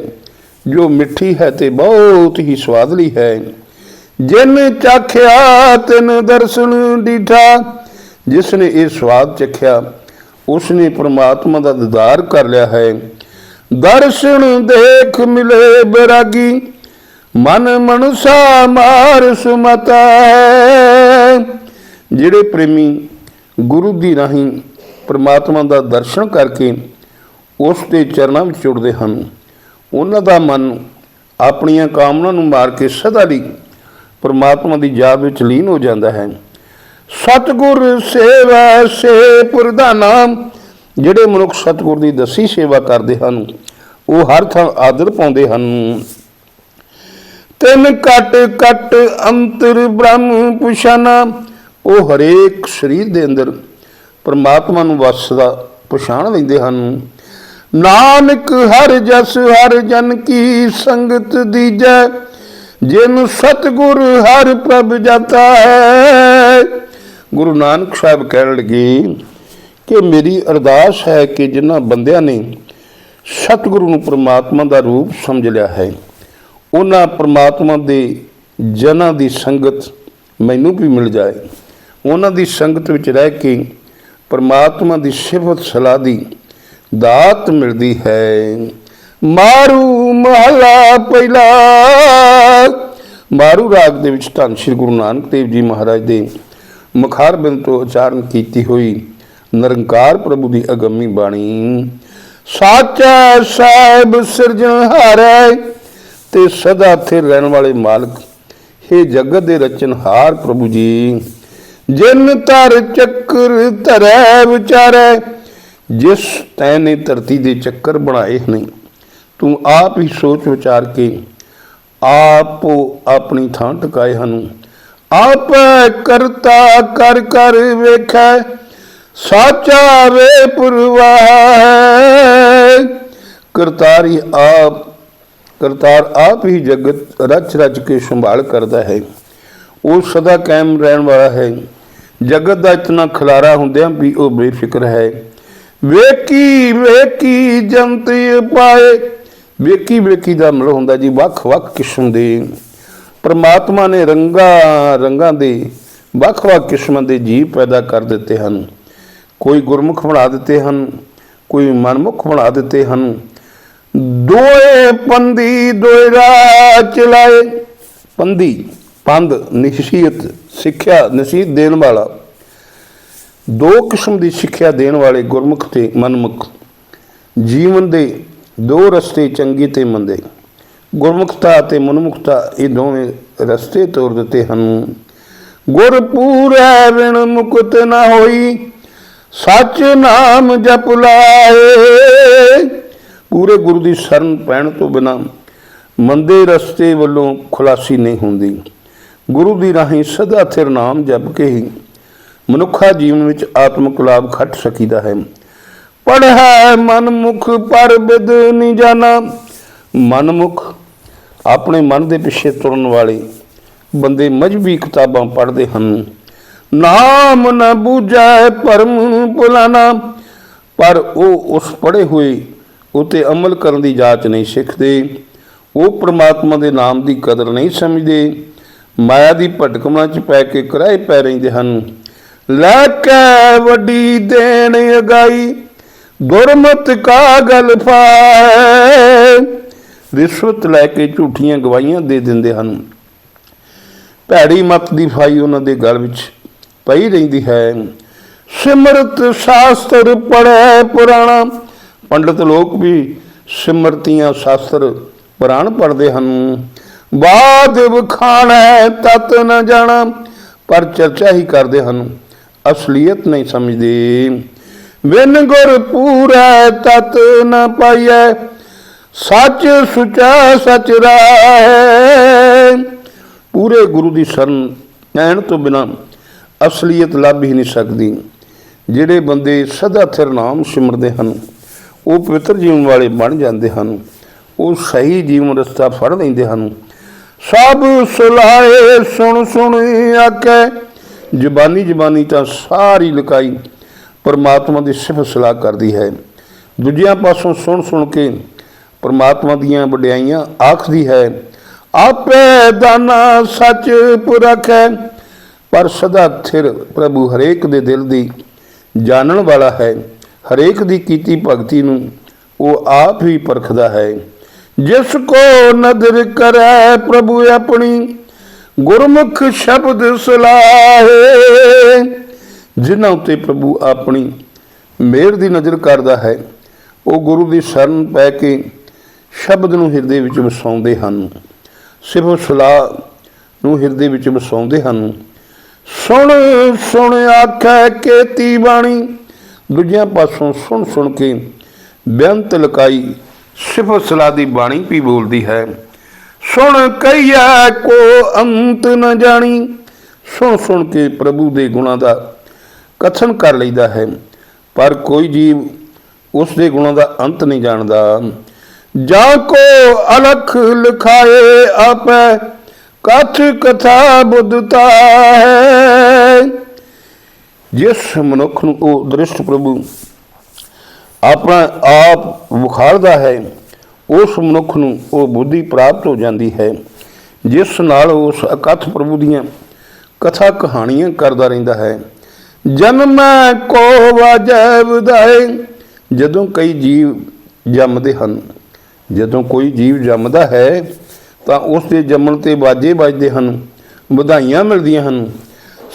ਜੋ ਮਿੱਠੀ ਹੈ ਤੇ ਬਹੁਤ ਹੀ ਸਵਾਦਲੀ ਹੈ। ਜਿਨ ਚਾਖਿਆ ਤਿਨ ਦਰਸ਼ਨ ਦੀਠਾ ਜਿਸ ਨੇ ਇਹ ਸਵਾਦ ਚਖਿਆ ਉਸ ਨੇ ਪ੍ਰਮਾਤਮਾ ਦਾ ਦੀਦਾਰ ਕਰ ਲਿਆ ਹੈ। ਦਰਸ਼ਨ ਦੇਖ ਮਿਲੇ ਬੈਰਾਗੀ, ਮਨ ਮਨੁਸਾ ਮਾਰ ਸੁਮਤਾ ਜਿਹੜੇ ਪ੍ਰੇਮੀ ਗੁਰੂ ਦੀ ਰਾਹੀਂ ਪ੍ਰਮਾਤਮਾ ਦਾ ਦਰਸ਼ਨ ਕਰਕੇ ਉਸ ਦੇ ਚਰਨਾਂ ਵਿੱਚ ਜੁੜਦੇ ਹਨ, ਉਹਨਾਂ ਦਾ ਮਨ ਆਪਣੀਆਂ ਕਾਮਨਾਵਾਂ ਨੂੰ ਮਾਰ ਕੇ ਸਦਾ ਲਈ ਪਰਮਾਤਮਾ ਦੀ ਯਾਦ ਵਿੱਚ ਲੀਨ ਹੋ ਜਾਂਦਾ ਹੈ। ਸਤਗੁਰ ਸੇਵਾ, ਸੇ ਪ੍ਰਧਾਨਾ ਜਿਹੜੇ ਮਨੁੱਖ ਸਤਗੁਰ ਦੀ ਦਸੀ ਸੇਵਾ ਕਰਦੇ ਹਨ, ਉਹ ਹਰ ਥਾਂ ਆਦਰ ਪਾਉਂਦੇ ਹਨ। ਤਿੰਨ ਕਟ ਕਟ ਅੰਤਰ ਬ੍ਰਹਮ ਪੁਛਾਨਾ ਉਹ ਹਰੇਕ ਸਰੀਰ ਦੇ ਅੰਦਰ ਪਰਮਾਤਮਾ ਨੂੰ ਵਸਦਾ ਪਛਾਣ ਲੈਂਦੇ ਹਨ। ਨਾਨਕ ਹਰ ਜਸ ਹਰ ਜਨ ਕੀ ਸੰਗਤ ਦੀਜੈ ਜਿਨ ਸਤਗੁਰ ਹਰ ਪ੍ਰਭ ਜਾਤਾ ਹੈ। ਗੁਰੂ ਨਾਨਕ ਸਾਹਿਬ ਕਹਿਣ ਲੱਗੇ ਕਿ ਮੇਰੀ ਅਰਦਾਸ ਹੈ ਕਿ ਜਿਨ੍ਹਾਂ ਬੰਦਿਆਂ ਨੇ ਸਤਿਗੁਰੂ ਨੂੰ ਪ੍ਰਮਾਤਮਾ ਦਾ ਰੂਪ ਸਮਝ ਲਿਆ ਹੈ, ਉਹਨਾਂ ਪ੍ਰਮਾਤਮਾ ਦੇ ਜਨਾਂ ਦੀ ਸੰਗਤ ਮੈਨੂੰ ਵੀ ਮਿਲ ਜਾਏ। ਉਹਨਾਂ ਦੀ ਸੰਗਤ ਵਿੱਚ ਰਹਿ ਕੇ ਪਰਮਾਤਮਾ ਦੀ ਸਿਫਤ ਸਲਾਹ ਦੀ ਦਾਤ ਮਿਲਦੀ ਹੈ। ਮਾਰੂ ਮਹਲਾ ਪਹਿਲਾ ਮਾਰੂ ਰਾਗ ਦੇ ਵਿੱਚ ਧੰਨ ਸ਼੍ਰੀ ਗੁਰੂ ਨਾਨਕ ਦੇਵ ਜੀ ਮਹਾਰਾਜ ਦੇ ਮੁਖਾਰ ਬਿੰਦ ਤੋਂ ਉਚਾਰਨ ਕੀਤੀ ਹੋਈ ਨਿਰੰਕਾਰ ਪ੍ਰਭੂ ਦੀ ਅਗੰਮੀ ਬਾਣੀ, ਸਾਚਾ ਸਾਹਿਬ ਸਿਰਜਣਹਾਰ ਤੇ ਸਦਾ ਸਥਿਰ ਰਹਿਣ ਵਾਲੇ ਮਾਲਕ हे ਜਗਤ ਦੇ ਰਚਨਹਾਰ ਪ੍ਰਭੂ ਜੀ। ਜਿਨ ਧਰ ਚੱਕਰ ਧਰੈ ਵਿਚਾਰੈ, ਜਿਸ ਤੈਂ ਨੇ ਧਰਤੀ ਦੇ ਚੱਕਰ ਬਣਾਏ ਨਹੀਂ ਤੂੰ ਆਪ ਹੀ ਸੋਚ ਵਿਚਾਰ ਕੇ ਆਪੋ ਆਪਣੀ ਥਾਂ ਟਿਕਾਏ ਹਨ ਆਪ ਕਰਤਾ ਕਰ ਕਰ ਵੇਖੈ, ਸਾਚਾ ਵੇ ਪੁਰਵਾਹ। ਕਰਤਾਰੀ ਆਪ, ਕਰਤਾਰ ਆਪ ਹੀ ਜਗਤ ਰਚ ਰਚ ਕੇ ਸੰਭਾਲ ਕਰਦਾ ਹੈ। ਉਹ ਸਦਾ ਕਾਇਮ ਰਹਿਣ ਵਾਲਾ ਹੈ। ਜਗਤ ਦਾ ਇਤਨਾ ਖਲਾਰਾ ਹੁੰਦਿਆਂ ਵੀ ਉਹ ਬੇਫਿਕਰ ਹੈ। ਵੇਕੀ ਵੇਕੀ ਜੰਤ ਪਾਏ ਵੇਕੀ ਵੇਕੀ ਦਾ ਮਿਲ ਹੁੰਦਾ ਜੀ, ਵੱਖ ਵੱਖ ਕਿਸਮ ਦੇ। ਪਰਮਾਤਮਾ ਨੇ ਰੰਗਾ, ਰੰਗਾਂ ਦੇ ਵੱਖ ਵੱਖ ਕਿਸਮਾਂ ਦੇ ਜੀਵ ਪੈਦਾ ਕਰ ਦਿੱਤੇ ਹਨ। ਕੋਈ ਗੁਰਮੁਖ ਬਣਾ ਦਿੱਤੇ ਹਨ, ਕੋਈ ਮਨਮੁਖ ਬਣਾ ਦਿੱਤੇ ਹਨ। ਦੋਏ ਪੰਦੀ ਦੋਏ ਰਾਹ ਚਲਾਏ ਪੰਦੀ ਪੰਦ ਨਿਸ਼ਚਿਤ ਸਿੱਖਿਆ, ਨਸੀਹਤ ਦੇਣ ਵਾਲਾ। ਦੋ ਕਿਸਮ ਦੀ ਸਿੱਖਿਆ ਦੇਣ ਵਾਲੇ ਗੁਰਮੁਖ ਤੇ ਮਨਮੁਖ। ਜੀਵਨ ਦੇ ਦੋ ਰਸਤੇ ਚੰਗੇ ਤੇ ਮੰਦੇ, ਗੁਰਮੁਖਤਾ ਅਤੇ ਮਨਮੁਖਤਾ, ਇਹ ਦੋਵੇਂ ਰਸਤੇ ਤੋਰ ਦਿੱਤੇ ਹਨ। ਗੁਰ ਪੂਰੈ ਵਿਣ ਮੁਕਤ ਨਾ ਹੋਈ, ਸੱਚ ਨਾਮ ਜਪ ਲਾਏ। ਪੂਰੇ ਗੁਰੂ ਦੀ ਸ਼ਰਨ ਪੈਣ ਤੋਂ ਬਿਨਾ ਮੰਦੇ ਰਸਤੇ ਵੱਲੋਂ ਖੁਲਾਸੀ ਨਹੀਂ ਹੁੰਦੀ। ਗੁਰੂ ਦੀ ਰਾਹੀਂ ਸਦਾ ਥਿਰ ਨਾਮ ਜਪ ਕੇ ਹੀ ਮਨੁੱਖਾ ਜੀਵਨ ਵਿੱਚ ਆਤਮਿਕ ਲਾਭ ਖੱਟ ਸਕੀਦਾ ਹੈ। ਪੜ੍ਹੈ ਮਨ ਮੁਖ ਪਰ ਬਿਦ ਨਹੀਂ ਜਾਣਾ। ਮਨ ਆਪਣੇ ਮਨ ਦੇ ਪਿੱਛੇ ਤੁਰਨ ਵਾਲੇ ਬੰਦੇ ਮਜਬੀ ਕਿਤਾਬਾਂ ਪੜ੍ਹਦੇ ਹਨ। ਨਾਮ ਨ ਬੂਝੈ ਪਰਮ ਭੁਲਾਣਾ ਪਰ ਉਹ ਉਸ ਪੜ੍ਹੇ ਹੋਏ ਉਤੇ ਅਮਲ ਕਰਨ ਦੀ ਜਾਚ ਨਹੀਂ ਸਿੱਖਦੇ। ਉਹ ਪ੍ਰਮਾਤਮਾ ਦੇ ਨਾਮ ਦੀ ਕਦਰ ਨਹੀਂ ਸਮਝਦੇ। ਮਾਇਆ ਦੀ ਭਟਕਮਾਂ 'ਚ ਪੈ ਕੇ ਕਰਾਏ ਪੈ ਰਹਿੰਦੇ ਹਨ। ਲੈ ਕੇ ਵੱਡੀ ਦੇਣ ਅਗਾਈ ਗੁਰਮਤ ਕਾ ਗਲ ਪਾਏ ਰਿਸ਼ਵਤ ਲੈ ਕੇ ਝੂਠੀਆਂ ਗਵਾਹੀਆਂ ਦੇ ਦਿੰਦੇ ਹਨ। ਭੈੜੀ ਮਤ ਦੀ ਫਾਈ ਉਹਨਾਂ ਦੇ ਗਲ ਵਿੱਚ ਪਈ ਰਹਿੰਦੀ ਹੈ। ਸਿਮਰਤ ਸ਼ਾਸਤਰ ਪੜੈ ਪੁਰਾਣਾ। ਪੰਡਤ ਲੋਕ ਵੀ ਸਿਮਰਤੀਆਂ ਸ਼ਾਸਤਰ ਪੁਰਾਣ ਪੜ੍ਹਦੇ ਹਨ। ਬਾਦ ਵਖਾਣੈ ਤਤ ਨ ਜਾਣਾ। ਪਰ ਚਰਚਾ ਹੀ ਕਰਦੇ ਹਨ, ਅਸਲੀਅਤ ਨਹੀਂ ਸਮਝਦੇ। ਵਿਨ ਗੁਰ ਪੂਰੈ ਤਤ ਨ ਪਾਈਐ, ਸੱਚ ਸੁਚਾ ਸਚ ਰਾਹੈ। ਪੂਰੇ ਗੁਰੂ ਦੀ ਸ਼ਰਨ ਕਹਿਣ ਤੋਂ ਬਿਨਾ ਅਸਲੀਅਤ ਲੱਭ ਹੀ ਨਹੀਂ ਸਕਦੀ। ਜਿਹੜੇ ਬੰਦੇ ਸਦਾ ਥਿਰ ਨਾਮ ਸਿਮਰਦੇ ਹਨ, ਉਹ ਪਵਿੱਤਰ ਜੀਵਨ ਵਾਲੇ ਬਣ ਜਾਂਦੇ ਹਨ, ਉਹ ਸਹੀ ਜੀਵਨ ਰਸਤਾ ਫੜ ਲੈਂਦੇ ਹਨ। ਸਭ ਸੁਲਾਏ ਸੁਣ ਸੁਣ ਆਕੇ ਜਬਾਨੀ ਜਬਾਨੀ ਤਾਂ ਸਾਰੀ ਲਕਾਈ ਪਰਮਾਤਮਾ ਦੀ ਸਿਫਤ ਸਲਾਹ ਕਰਦੀ ਹੈ। ਦੂਜਿਆਂ ਪਾਸੋਂ ਸੁਣ ਸੁਣ ਕੇ ਪਰਮਾਤਮਾ ਦੀਆਂ ਵਡਿਆਈਆਂ ਆਖਦੀ ਹੈ, ਆਪੇ ਦਾਨਾ ਸੱਚ ਪੁਰਖ ਹੈ, ਪਰ ਸਦਾ ਥਿਰ ਪ੍ਰਭੂ ਹਰੇਕ ਦੇ ਦਿਲ ਦੀ ਜਾਣਨ ਵਾਲਾ ਹੈ। ਹਰੇਕ ਦੀ ਕੀਤੀ ਭਗਤੀ ਨੂੰ ਉਹ ਆਪ ਹੀ ਪਰਖਦਾ ਹੈ। ਜਿਸ ਕੋ ਨਦਰ ਕਰੈ ਪ੍ਰਭੂ ਆਪਣੀ, ਗੁਰਮੁਖ ਸ਼ਬਦ ਸਲਾਹੇ। ਜਿਨ੍ਹਾਂ ਉੱਤੇ ਪ੍ਰਭੂ ਆਪਣੀ ਮਿਹਰ ਦੀ ਨਜ਼ਰ ਕਰਦਾ ਹੈ, ਉਹ ਗੁਰੂ ਦੀ ਸ਼ਰਨ ਪੈ ਕੇ ਸ਼ਬਦ ਨੂੰ ਹਿਰਦੇ ਵਿੱਚ ਵਸਾਉਂਦੇ ਹਨ ਸਿਫਤ ਸਲਾਹ ਨੂੰ ਹਿਰਦੇ ਵਿੱਚ ਵਸਾਉਂਦੇ ਹਨ। ਸੁਣ ਸੁਣ ਆਖੈ ਕੀਤੀ ਬਾਣੀ, ਦੂਜਿਆਂ ਪਾਸੋਂ ਸੁਣ ਸੁਣ ਕੇ ਬੇਅੰਤ ਲਕਾਈ ਸਿਫਤ ਸਲਾਹ ਦੀ ਬਾਣੀ ਵੀ ਬੋਲਦੀ ਹੈ। ਸੁਣ ਕਈਆ ਕੋ ਅੰਤ ਨ ਜਾਣੀ, ਸੁਣ ਸੁਣ ਕੇ ਪ੍ਰਭੂ ਦੇ ਗੁਣਾਂ ਦਾ ਕਥਨ ਕਰ ਲਈਦਾ ਹੈ, ਪਰ ਕੋਈ ਜੀਵ ਉਸ ਦੇ ਗੁਣਾਂ ਦਾ ਅੰਤ ਨਹੀਂ ਜਾਣਦਾ। ਜਾ ਕੋ ਅਲਖ ਲਿਖਾਏ ਆਪੈ, ਕਥ ਕਥਾ ਬੁੱਧਤਾ ਹੈ। ਜਿਸ ਮਨੁੱਖ ਨੂੰ ਉਹ ਦ੍ਰਿਸ਼ਟ ਪ੍ਰਭੂ ਆਪਣਾ ਆਪ ਵਿਖਾੜਦਾ ਹੈ, ਉਸ ਮਨੁੱਖ ਨੂੰ ਉਹ ਬੁੱਧੀ ਪ੍ਰਾਪਤ ਹੋ ਜਾਂਦੀ ਹੈ, ਜਿਸ ਨਾਲ ਉਸ ਅਕਥ ਪ੍ਰਭੂ ਦੀਆਂ ਕਥਾ ਕਹਾਣੀਆਂ ਕਰਦਾ ਰਹਿੰਦਾ ਹੈ। ਜਨਮੈ ਕੋ ਵਾਜੈ ਵਧਾਏ ਜਦੋਂ ਕਈ ਜੀਵ ਜੰਮਦੇ ਹਨ, ਜਦੋਂ ਕੋਈ ਜੀਵ ਜੰਮਦਾ ਹੈ, ਤਾਂ ਉਸ ਦੇ ਜੰਮਣ ਤੇ ਬਾਜੇ ਵੱਜਦੇ ਹਨ, ਵਧਾਈਆਂ ਮਿਲਦੀਆਂ ਹਨ।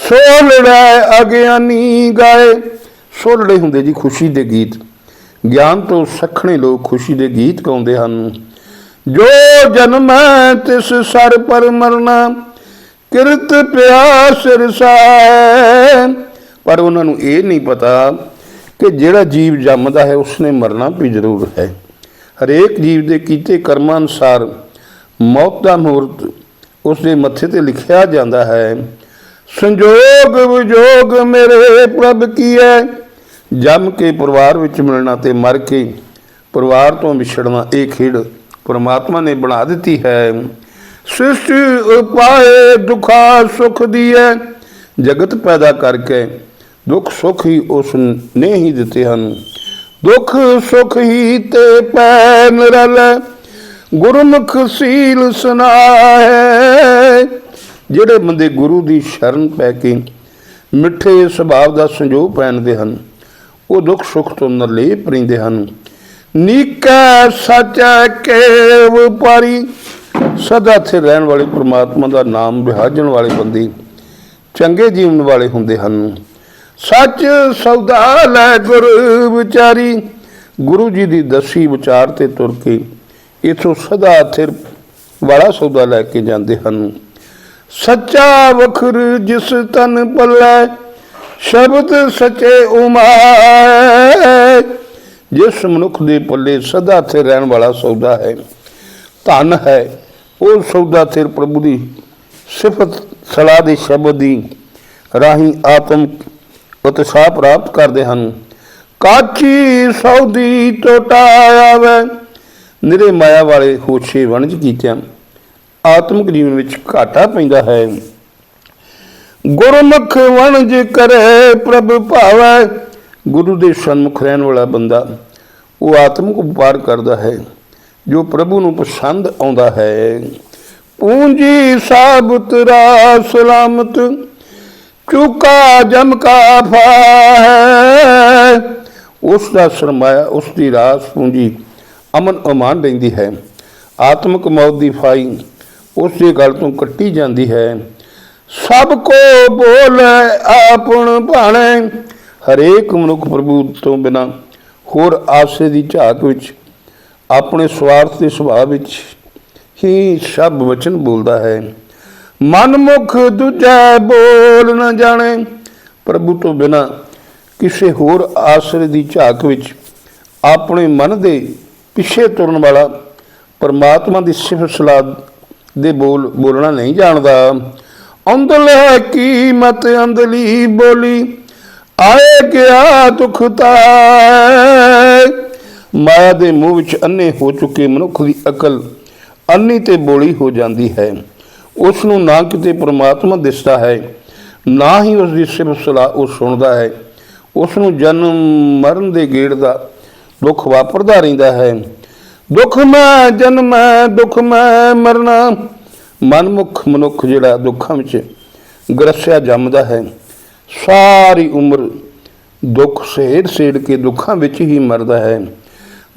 ਸੋਲੜਾ ਅਗਿਆਨੀ ਗਾਏ। ਸੋਲੜੇ ਹੁੰਦੇ ਜੀ ਖੁਸ਼ੀ ਦੇ ਗੀਤ। ਗਿਆਨ ਤੋਂ ਸਖਣੇ ਲੋਕ ਖੁਸ਼ੀ ਦੇ ਗੀਤ ਗਾਉਂਦੇ ਹਨ। ਜੋ ਜਨਮੈ ਤਿਸ ਸਰ ਪਰ ਮਰਨਾ। ਕਿਰਤ ਪਿਆਸ ਰਸਾਏ ਪਰ ਉਹਨਾਂ ਨੂੰ ਇਹ ਨਹੀਂ ਪਤਾ ਕਿ ਜਿਹੜਾ ਜੀਵ ਜੰਮਦਾ ਹੈ, ਉਸਨੇ ਮਰਨਾ ਵੀ ਜ਼ਰੂਰ ਹੈ। ਹਰੇਕ ਜੀਵ ਦੇ ਕੀਤੇ ਕਰਮਾਂ ਅਨੁਸਾਰ ਮੌਤ ਦਾ ਮੂਰਤ ਉਸਦੇ ਮੱਥੇ ਤੇ ਲਿਖਿਆ ਜਾਂਦਾ ਹੈ, ਸੰਜੋਗ ਵਿਜੋਗ ਮੇਰੇ ਪ੍ਰਭ ਕੀ ਹੈ ਜੰਮ ਕੇ ਪਰਿਵਾਰ ਵਿੱਚ ਮਿਲਣਾ ਤੇ ਮਰ ਕੇ ਪਰਿਵਾਰ ਤੋਂ ਵਿਛੜਨਾ ਇਹ ਖੇਡ ਪਰਮਾਤਮਾ ਨੇ ਬਣਾ ਦਿੱਤੀ ਹੈ। ਸ੍ਰਿਸ਼ਟੀ ਉਪਾਏ ਦੁਖਾ ਸੁਖ ਦੀਐ। ਜਗਤ ਪੈਦਾ ਕਰਕੇ ਦੁੱਖ ਸੁਖ ਹੀ ਉਸ ਨੇ ਹੀ ਦਿੱਤੇ ਹਨ। ਦੁੱਖ ਸੁਖ ਹੀ ਤੇ ਪੈ ਨਿਰਲ ਗੁਰਮੁਖ ਸੀਲ ਸੁਨਾਏ ਜਿਹੜੇ ਬੰਦੇ ਗੁਰੂ ਦੀ ਸ਼ਰਨ ਪੈ ਕੇ ਮਿੱਠੇ ਸੁਭਾਅ ਦਾ ਸੰਜੋਗ ਪਹਿਨਦੇ ਹਨ, ਉਹ ਦੁੱਖ ਸੁਖ ਤੋਂ ਨਿਰਲੇਪ ਰਹਿੰਦੇ ਹਨ। ਨੀਕਾ ਸੱਚਾ ਕੇ ਵਪਾਰੀ ਸਦਾ ਇੱਥੇ ਰਹਿਣ ਵਾਲੇ ਪ੍ਰਮਾਤਮਾ ਦਾ ਨਾਮ ਵਿਹਾਜਣ ਵਾਲੇ ਬੰਦੇ ਚੰਗੇ ਜੀਵਨ ਵਾਲੇ ਹੁੰਦੇ ਹਨ। ਸੱਚ ਸੌਦਾ ਲੈ ਗੁਰ ਵਿਚਾਰੀ। ਗੁਰੂ ਜੀ ਦੀ ਦਸੀ ਵਿਚਾਰ ਤੇ ਤੁਰ ਕੇ ਇਥੋਂ ਸਦਾ ਥਿਰ ਵਾਲਾ ਸੌਦਾ ਲੈ ਕੇ ਜਾਂਦੇ ਹਨ। ਸੱਚਾ ਵਖਰ ਜਿਸ ਤਨ ਪੱਲੇ, ਸ਼ਬਦ ਸਚੇ ਉਮਾਏ। ਜਿਸ ਮਨੁੱਖ ਦੇ ਪੱਲੇ ਸਦਾ ਥਿਰ ਰਹਿਣ ਵਾਲਾ ਸੌਦਾ ਹੈ। ਧਨ ਹੈ, ਉਹ ਸੌਦਾ ਥਿਰ ਪ੍ਰਭੂ ਦੀ ਸਿਫਤ, ਸਲਾਹ ਦੇ ਸ਼ਬਦ ਦੀ ਰਾਹੀਂ ਆਤਮ ਉਤਸ਼ਾਹ ਪ੍ਰਾਪਤ ਕਰਦੇ ਹਨ। ਕਾਚੀ ਸੌਦੀ ਟੋਟਾ ਆਵੇ। ਨਿਰੇ ਮਾਇਆ ਵਾਲੇ ਹੋਛੇ ਵਣਜ ਕੀਤਿਆਂ ਆਤਮਿਕ ਜੀਵਨ ਵਿੱਚ ਘਾਟਾ ਪੈਂਦਾ ਹੈ। ਗੁਰਮੁਖ ਵਣਜ ਕਰੇ ਪ੍ਰਭ ਭਾਵੈ। ਗੁਰੂ ਦੇ ਸਨਮੁਖ ਰਹਿਣ ਵਾਲਾ ਬੰਦਾ ਉਹ ਆਤਮਿਕ ਉਪਾਰ ਕਰਦਾ ਹੈ, ਜੋ ਪ੍ਰਭੂ ਨੂੰ ਪਸੰਦ ਆਉਂਦਾ ਹੈ। ਪੂੰਜੀ ਸਾਬਤ ਰਾ ਸਲਾਮਤ ਚੂਕਾ ਜਮ ਕਾ ਫਾਹੈ ਉਸ ਦਾ ਸਰਮਾਇਆ, ਉਸ ਦੀ ਰਾਸ ਪੂੰਜੀ ਅਮਨ ਅਮਾਨ ਰਹਿੰਦੀ ਹੈ। ਆਤਮਿਕ ਮੌਤ ਦੀ ਫਾਈ ਉਸ ਦੇ ਗਲ ਤੋਂ ਕੱਟੀ ਜਾਂਦੀ ਹੈ। ਸਭ ਕੋ ਬੋਲੇ ਆਪਣ ਭਾਣੇ, ਹਰੇਕ ਮਨੁੱਖ ਪ੍ਰਭੂ ਤੋਂ ਬਿਨਾ ਹੋਰ ਆਸੇ ਦੀ ਝਾਕ ਵਿੱਚ, ਆਪਣੇ ਸਵਾਰਥ ਦੇ ਸੁਭਾਅ ਵਿੱਚ ਹੀ ਸਭ ਵਚਨ ਬੋਲਦਾ ਹੈ। ਮਨਮੁਖ ਦੂਜਾ ਬੋਲ ਨਾ ਜਾਣੇ। ਪ੍ਰਭੂ ਤੋਂ ਬਿਨਾ ਕਿਸੇ ਹੋਰ ਆਸਰੇ ਦੀ ਝਾਕ ਵਿੱਚ ਆਪਣੇ ਮਨ ਦੇ ਪਿੱਛੇ ਤੁਰਨ ਵਾਲਾ ਪਰਮਾਤਮਾ ਦੀ ਸਿਫਤ ਸਲਾਦ ਦੇ ਬੋਲ ਬੋਲਣਾ ਨਹੀਂ ਜਾਣਦਾ। ਅੰਦਲ ਹੈ ਕੀਮਤ ਅੰਦਲੀ ਬੋਲੀ? ਆਏ ਗਿਆ ਦੁਖਤਾ ਮਾਇਆ ਦੇ ਮੂੰਹ ਵਿੱਚ ਅੰਨੇ ਹੋ ਚੁੱਕੇ ਮਨੁੱਖ ਦੀ ਅਕਲ ਅੰਨੀ ਤੇ ਬੋਲੀ ਹੋ ਜਾਂਦੀ ਹੈ। ਉਸ ਨੂੰ ਨਾ ਕਿਤੇ ਪ੍ਰਮਾਤਮਾ ਦਿਸਦਾ ਹੈ, ਨਾ ਹੀ ਉਸ ਦੀ ਸਿਫਤ ਸਲਾਹ ਉਹ ਸੁਣਦਾ ਹੈ। ਉਸ ਨੂੰ ਜਨਮ ਮਰਨ ਦੇ ਗੇੜ ਦਾ ਦੁੱਖ ਵਾਪਰਦਾ ਰਹਿੰਦਾ ਹੈ। ਦੁੱਖ ਮੈਂ ਜਨਮ, ਦੁੱਖ ਮੈਂ ਮਰਨਾ, ਮਨਮੁਖ ਮਨੁੱਖ ਜਿਹੜਾ ਦੁੱਖਾਂ ਵਿੱਚ ਗਰਸਿਆ ਜੰਮਦਾ ਹੈ। ਸਾਰੀ ਉਮਰ ਦੁੱਖ ਸੇੜ ਸੇੜ ਕੇ ਦੁੱਖਾਂ ਵਿੱਚ ਹੀ ਮਰਦਾ ਹੈ।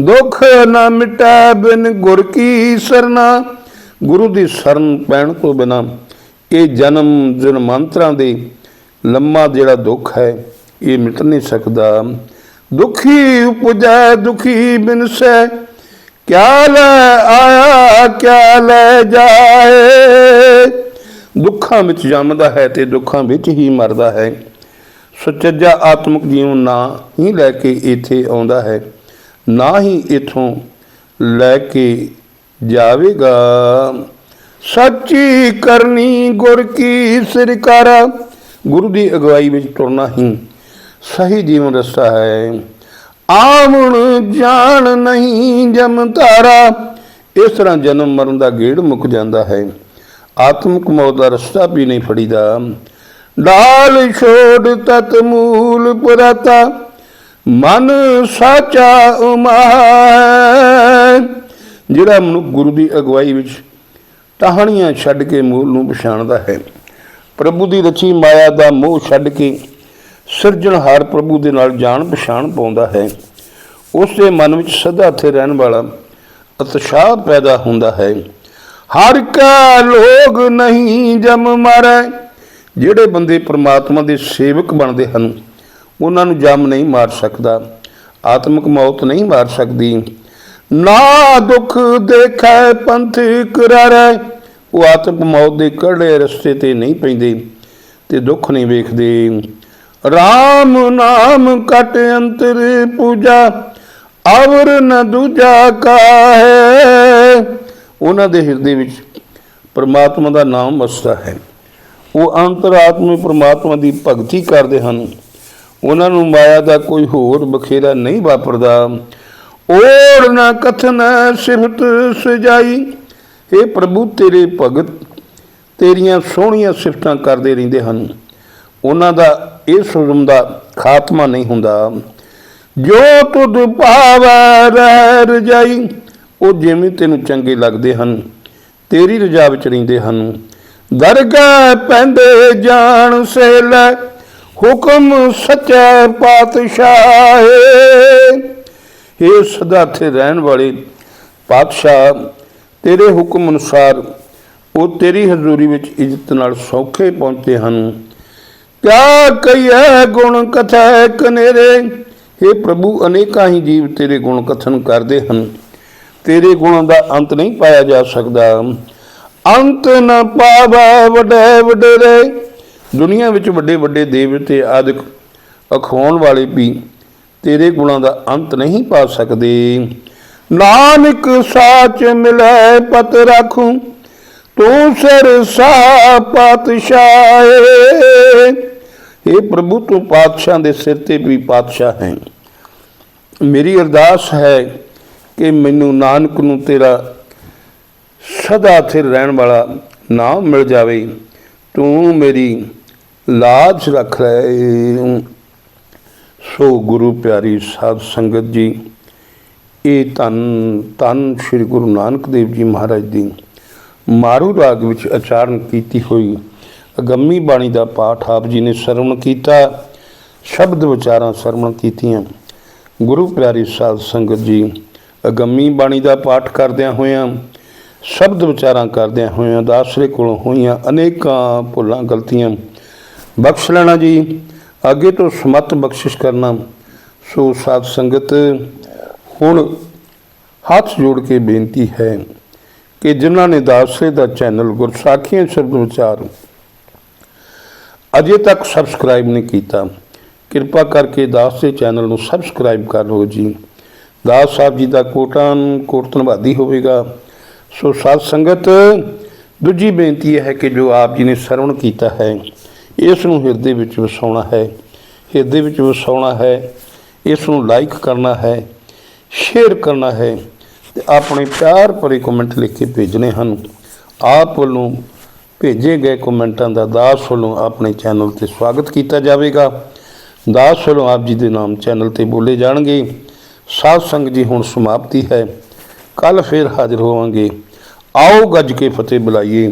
ਦੁੱਖ ਨਾ ਮਿਟਾ ਬਿਨ ਗੁਰ ਕੀ ਸਰਨਾ ਗੁਰੂ ਦੀ ਸ਼ਰਨ ਪੈਣ ਤੋਂ ਬਿਨਾ ਇਹ ਜਨਮ ਜਨਮਾਂਤਰਾਂ ਦੇ ਲੰਮਾ ਜਿਹੜਾ ਦੁੱਖ ਹੈ, ਇਹ ਮਿਟ ਨਹੀਂ ਸਕਦਾ। ਦੁਖੀ ਉਪਜੈ, ਦੁਖੀ ਬਿਨਸੈ ਕਿਆ ਲੈ ਆਇਆ, ਕਿਆ ਲੈ ਜਾਏ। ਦੁੱਖਾਂ ਵਿੱਚ ਜੰਮਦਾ ਹੈ ਤੇ ਦੁੱਖਾਂ ਵਿੱਚ ਹੀ ਮਰਦਾ ਹੈ। ਸੁਚੱਜਾ ਆਤਮਿਕ ਜੀਵਨ ਨਾ ਹੀ ਲੈ ਕੇ ਇੱਥੇ ਆਉਂਦਾ ਹੈ, ਨਾ ਹੀ ਇਥੋਂ ਲੈ ਕੇ ਜਾਵੇਗਾ। ਸੱਚੀ ਕਰਨੀ ਗੁਰ ਕੀ ਸਰਕਾਰਾ ਗੁਰੂ ਦੀ ਅਗਵਾਈ ਵਿੱਚ ਤੁਰਨਾ ਹੀ ਸਹੀ ਜੀਵਨ ਰਸਤਾ ਹੈ। ਆਵਣ ਜਾਣ ਨਹੀਂ ਜਮ ਧਾਰਾ। ਇਸ ਤਰ੍ਹਾਂ ਜਨਮ ਮਰਨ ਦਾ ਗੇੜ ਮੁੱਕ ਜਾਂਦਾ ਹੈ। ਆਤਮਿਕ ਮੌਤ ਦਾ ਰਸਤਾ ਵੀ ਨਹੀਂ ਫੜੀਦਾ। ਡਾਲ ਛੋੜ ਤਤ ਮੂਲ ਪੁਰਾਤਾ। ਮਨ ਸਾਚਾ ਉਮਾਇ ਜਿਹੜਾ ਮਨੁੱਖ ਗੁਰੂ ਦੀ ਅਗਵਾਈ ਵਿੱਚ ਟਾਹਣੀਆਂ ਛੱਡ ਕੇ ਮੂਲ ਨੂੰ ਪਛਾਣਦਾ ਹੈ। ਪ੍ਰਭੂ ਦੀ ਰਚੀ ਮਾਇਆ ਦਾ ਮੋਹ ਛੱਡ ਕੇ ਸਿਰਜਣਹਾਰ ਪ੍ਰਭੂ ਦੇ ਨਾਲ ਜਾਣ ਪਛਾਣ ਪਾਉਂਦਾ ਹੈ। ਉਸ ਦੇ ਮਨ ਵਿੱਚ ਸਦਾ ਇੱਥੇ ਰਹਿਣ ਵਾਲਾ ਉਤਸ਼ਾਹ ਪੈਦਾ ਹੁੰਦਾ ਹੈ। ਹਰ ਕਾ ਲੋਗ ਨਹੀਂ ਜਮ ਮਾਰੈ, ਜਿਹੜੇ ਬੰਦੇ ਪ੍ਰਮਾਤਮਾ ਦੇ ਸੇਵਕ ਬਣਦੇ ਹਨ, ਉਹਨਾਂ ਨੂੰ ਜਮ ਨਹੀਂ ਮਾਰ ਸਕਦਾ, ਆਤਮਿਕ ਮੌਤ ਨਹੀਂ ਮਾਰ ਸਕਦੀ। ਨਾ ਦੁੱਖ ਦੇਖੈ ਪੰਥ ਕਰਾਰੈ। ਉਹ ਆਤਮਿਕ ਮੌਤ ਦੇ ਕੜੇ ਰਸਤੇ ਤੇ ਨਹੀਂ ਪੈਂਦੇ ਤੇ ਦੁੱਖ ਨਹੀਂ ਵੇਖਦੇ। RAM ਨਾਮ ਕਟ ਅੰਤਰ ਪੂਜਾ, ਅਵਰ ਨ ਦੂਜਾ ਕਾਹੈ। ਉਹਨਾਂ ਦੇ ਹਿਰਦੇ ਵਿੱਚ ਪਰਮਾਤਮਾ ਦਾ ਨਾਮ ਵਸਦਾ ਹੈ। ਉਹ ਅੰਤਰਾਤਮੇ ਪ੍ਰਮਾਤਮਾ ਦੀ ਭਗਤੀ ਕਰਦੇ ਹਨ। ਉਹਨਾਂ ਨੂੰ ਮਾਇਆ ਦਾ ਕੋਈ ਹੋਰ ਬਖੇਰਾ ਨਹੀਂ ਵਾਪਰਦਾ। ਔਰ ਨਾ ਕਥਨ ਸਿਫਤ ਸਜਾਈ। हे ਪ੍ਰਭੂ, ਤੇਰੇ ਭਗਤ, ਤੇਰੀਆਂ ਸੋਹਣੀਆਂ ਸਿਫਤਾਂ ਕਰਦੇ ਰਹਿੰਦੇ ਹਨ। ਉਹਨਾਂ ਦਾ ਇਹ ਸੁਜ਼ਮ ਦਾ ਖਾਤਮਾ ਨਹੀਂ ਹੁੰਦਾ। ਜੋ ਤੁਧ ਭਾਵੈ ਰਹਿ ਰਜਾਈ, ਉਹ ਜਿਵੇਂ ਤੈਨੂੰ ਚੰਗੇ ਲੱਗਦੇ ਹਨ, ਤੇਰੀ ਰਜਾ ਵਿੱਚ ਰਹਿੰਦੇ ਹਨ। ਦਰਗਾਹ ਪੈਂਦੇ ਜਾਣ ਸੇ ਲੈ ਹੁਕਮ ਸੱਚੇ ਪਾਤਸ਼ਾਹ। ਇਹ ਸਦਾ ਤੇ ਰਹਿਣ ਵਾਲੇ ਪਾਤਸ਼ਾਹ, ਤੇਰੇ ਹੁਕਮ ਅਨੁਸਾਰ ਉਹ ਤੇਰੀ ਹਜ਼ੂਰੀ ਵਿੱਚ ਇੱਜ਼ਤ ਨਾਲ ਸੌਖੇ ਪਹੁੰਚੇ ਹਨ। ਕਿਆ ਕਹੀਏ ਗੁਣ ਕਥੈ ਕਨੇਰੇ। हे ਪ੍ਰਭੂ, ਅਨੇਕਾਂ ਹੀ ਜੀਵ ਤੇਰੇ ਗੁਣ ਕਥਨ ਕਰਦੇ ਹਨ। ਤੇਰੇ ਗੁਣਾਂ ਦਾ ਅੰਤ ਨਹੀਂ ਪਾਇਆ ਜਾ ਸਕਦਾ। ਅੰਤ ਨਾ ਪਾਵੈ ਵੱਡੇ ਵਡੇਰੇ। ਦੁਨੀਆ ਵਿੱਚ ਵੱਡੇ ਵੱਡੇ ਦੇਵਤੇ ਆਦਿਕ ਅਖਵਾਉਣ ਵਾਲੇ ਵੀ ਤੇਰੇ ਗੁਣਾਂ ਦਾ ਅੰਤ ਨਹੀਂ ਪਾ ਸਕਦੇ। ਨਾਨਕ ਸਾਚ ਮਿਲੇ ਪਤ ਰਾਖੂ, ਤੂੰ ਸਿਰ ਸਾ ਪਾਤਸ਼ਾਹ। ਇਹ ਪ੍ਰਭੂ, ਤੂੰ ਪਾਤਸ਼ਾਹ ਦੇ ਸਿਰ ਤੇ ਵੀ ਪਾਤਸ਼ਾਹ ਹੈ। ਮੇਰੀ ਅਰਦਾਸ ਹੈ ਕਿ ਮੈਨੂੰ ਨਾਨਕ ਨੂੰ ਤੇਰਾ ਸਦਾ ਥਿਰ ਰਹਿਣ ਵਾਲਾ ਨਾਮ ਮਿਲ ਜਾਵੇ। ਤੂੰ ਮੇਰੀ ਲਾਜ ਰੱਖ ਲੈ। ਸੋ ਗੁਰੂ ਪਿਆਰੀ ਸਾਧ ਸੰਗਤ ਜੀ, ਇਹ ਧੰਨ ਧੰਨ ਸ੍ਰੀ ਗੁਰੂ ਨਾਨਕ ਦੇਵ ਜੀ ਮਹਾਰਾਜ ਦੀ ਮਾਰੂ ਰਾਗ ਵਿੱਚ ਉਚਾਰਨ ਕੀਤੀ ਹੋਈ ਅਗੰਮੀ ਬਾਣੀ ਦਾ ਪਾਠ ਆਪ ਜੀ ਨੇ ਸਰਵਣ ਕੀਤਾ, ਸ਼ਬਦ ਵਿਚਾਰਾਂ ਸਰਵਣ ਕੀਤੀਆਂ। ਗੁਰੂ ਪਿਆਰੀ ਸਾਧ ਸੰਗਤ ਜੀ, ਅਗੰਮੀ ਬਾਣੀ ਦਾ ਪਾਠ ਕਰਦਿਆਂ ਹੋਇਆਂ, ਸ਼ਬਦ ਵਿਚਾਰਾਂ ਕਰਦਿਆਂ ਹੋਇਆਂ, ਦਾਸਰੇ ਕੋਲੋਂ ਹੋਈਆਂ ਅਨੇਕਾਂ ਭੁੱਲਾਂ, ਗਲਤੀਆਂ ਬਖਸ਼ ਲੈਣਾ ਜੀ। ਅੱਗੇ ਤੋਂ ਸਮਤ ਬਖਸ਼ਿਸ਼ ਕਰਨਾ ਸੋ ਸਾਧ ਸੰਗਤ, ਹੁਣ ਹੱਥ ਜੋੜ ਕੇ ਬੇਨਤੀ ਹੈ ਕਿ ਜਿਨ੍ਹਾਂ ਨੇ ਦਾਸੇ ਦਾ ਚੈਨਲ ਗੁਰਸਾਖੀਆਂ ਸ਼ਬਦ ਵਿਚਾਰ ਅਜੇ ਤੱਕ ਸਬਸਕ੍ਰਾਈਬ ਨਹੀਂ ਕੀਤਾ, ਕਿਰਪਾ ਕਰਕੇ ਦਾਸ ਦੇ ਚੈਨਲ ਨੂੰ ਸਬਸਕ੍ਰਾਈਬ ਕਰ ਲਓ ਜੀ। ਦਾਸ ਸਾਹਿਬ ਜੀ ਦਾ ਕੋਟਾਨ ਕੋਟ ਧੰਨਵਾਦੀ ਹੋਵੇਗਾ। ਸੋ ਸਾਧ ਸੰਗਤ, ਦੂਜੀ ਬੇਨਤੀ ਇਹ ਹੈ ਕਿ ਜੋ ਆਪ ਜੀ ਨੇ ਸਰਵਣ ਕੀਤਾ ਹੈ ਇਸ ਨੂੰ ਹਿਰਦੇ ਵਿੱਚ ਵਸਾਉਣਾ ਹੈ, ਹਿਰਦੇ ਵਿੱਚ ਵਸਾਉਣਾ ਹੈ ਇਸ ਨੂੰ ਲਾਈਕ ਕਰਨਾ ਹੈ ਸ਼ੇਅਰ ਕਰਨਾ ਹੈ ਤੇ ਆਪਣੇ ਪਿਆਰ ਭਰੇ ਕਮੈਂਟ ਲਿਖ ਕੇ ਭੇਜਣੇ ਹਨ। ਆਪ ਵੱਲੋਂ ਭੇਜੇ ਗਏ ਕਮੈਂਟਾਂ ਦਾ ਦਾਸ ਵੱਲੋਂ ਆਪਣੇ ਚੈਨਲ ਤੇ ਸਵਾਗਤ ਕੀਤਾ ਜਾਵੇਗਾ। ਦਾਸ ਵੱਲੋਂ ਆਪ ਜੀ ਦੇ ਨਾਮ ਚੈਨਲ ਤੇ ਬੋਲੇ ਜਾਣਗੇ। ਸਾਧ ਸੰਗਤ ਜੀ, ਹੁਣ ਸਮਾਪਤੀ ਹੈ। ਕੱਲ ਫੇਰ ਹਾਜ਼ਰ ਹੋਵਾਂਗੇ। ਆਓ ਗੱਜ ਕੇ ਫਤਿਹ ਬੁਲਾਈਏ।